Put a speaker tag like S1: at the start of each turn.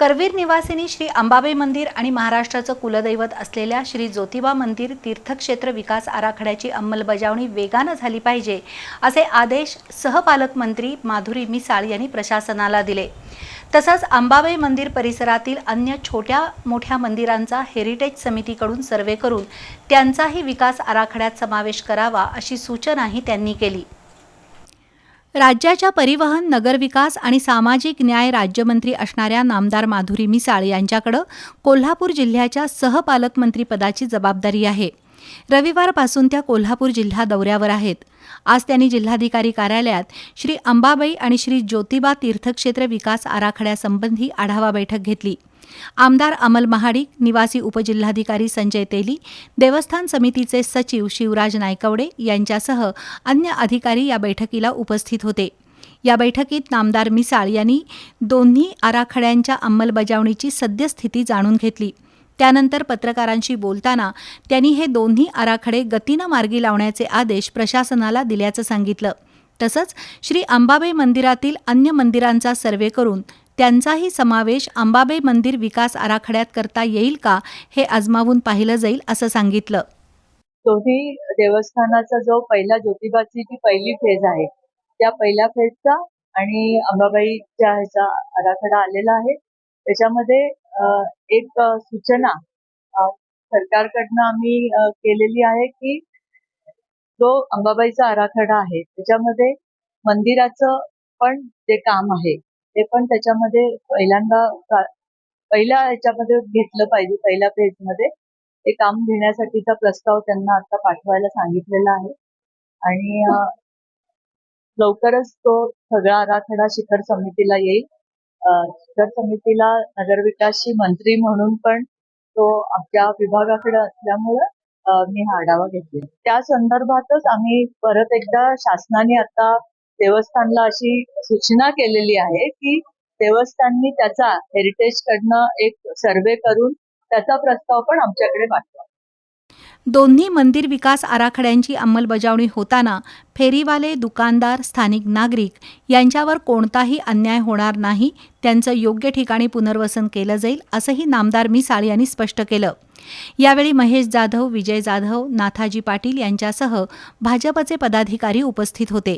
S1: करवीर निवासिनी श्री अंबाबाई मंदिर आणि महाराष्ट्राचं कुलदैवत असलेल्या श्री ज्योतिबा मंदिर तीर्थक्षेत्र विकास आराखड्याची अंमलबजावणी वेगानं झाली पाहिजे असे आदेश सहपालकमंत्री माधुरी मिसाळ यांनी प्रशासनाला दिले. तसंच अंबाबाई मंदिर परिसरातील अन्य छोट्या मोठ्या मंदिरांचा हेरिटेज समितीकडून सर्वे करून त्यांचाही विकास आराखड्यात समावेश करावा अशी सूचनाही त्यांनी केली. राज्याच्या परिवहन नगरविकास आणि सामाजिक न्याय राज्यमंत्री असणाऱ्या नामदार माधुरी मिसाळ यांच्याकडं कोल्हापूर जिल्ह्याच्या सहपालकमंत्रीपदाची जबाबदारी आहे. रविवारपासून त्या कोल्हापूर जिल्हा दौऱ्यावर आहेत. आज त्यांनी जिल्हाधिकारी कार्यालयात श्री अंबाबाई आणि श्री ज्योतिबा तीर्थक्षेत्र विकास आराखड्यासंबंधी आढावा बैठक घेतली. आमदार अमल महाडिक निवासी उपजिल्हाधिकारी संजय तेली देवस्थान समितीचे सचिव शिवराज नायकवडे यांच्यासह अन्य अधिकारी या बैठकीला उपस्थित होते. या बैठकीत नामदार मिसाळ यांनी दोन्ही आराखड्यांच्या अंमलबजावणीची सद्यस्थिती जाणून घेतली. त्यानंतर पत्रकारांशी बोलताना त्यांनी हे दोन्ही आराखडे गतीनं मार्गी लावण्याचे आदेश प्रशासनाला दिल्याचं सांगितलं. तसंच श्री अंबाबाई मंदिरातील अन्य मंदिरांचा सर्वे करून त्यांचाही समावेश अंबाबाई मंदिर विकास आराखड्यात करता येईल का हे आजमावून पाहिलं जाईल असं सांगितलं.
S2: दोन्ही देवस्थानाचा जो पहिला ज्योतिबाची जी पहिली फेज आहे त्या पहिल्या फेजचा आणि अंबाबाईच्या ह्याचा आराखडा आलेला आहे. त्याच्यामध्ये एक सूचना सरकारकडनं आम्ही केलेली आहे की जो अंबाबाईचा आराखडा आहे त्याच्यामध्ये मंदिराचं पण जे काम आहे ते पण त्याच्यामध्ये पहिल्यांदा पहिल्या याच्यामध्ये घेतलं पाहिजे पहिल्या फेजमध्ये ते काम घेण्यासाठीचा प्रस्ताव त्यांना आता पाठवायला सांगितलेला आहे. आणि लवकरच तो सगळा आराखडा शिखर समितीला येईल. शिखर समितीला नगरविकासशी मंत्री म्हणून पण तो आमच्या विभागाकडे असल्यामुळं मी हा आढावा घेतला त्या संदर्भातच आम्ही परत एकदा शासनाने आता देवस्थानला अशी सूचना केलेली आहे की देवस्थाननी त्याचा हेरिटेज कडनं एक सर्वे करून त्याचा प्रस्ताव पण आमच्याकडे पाठवा.
S1: दोन्ही मंदिर विकास आराखड्यांची अंमलबजावणी होताना फेरीवाले दुकानदार स्थानिक नागरिक यांच्यावर कोणताही अन्याय होणार नाही त्यांचं योग्य ठिकाणी पुनर्वसन केलं जाईल असंही नामदार मिसाळ यांनी स्पष्ट केलं. यावेळी महेश जाधव विजय जाधव नाथाजी पाटील यांच्यासह भाजपचे पदाधिकारी उपस्थित होते.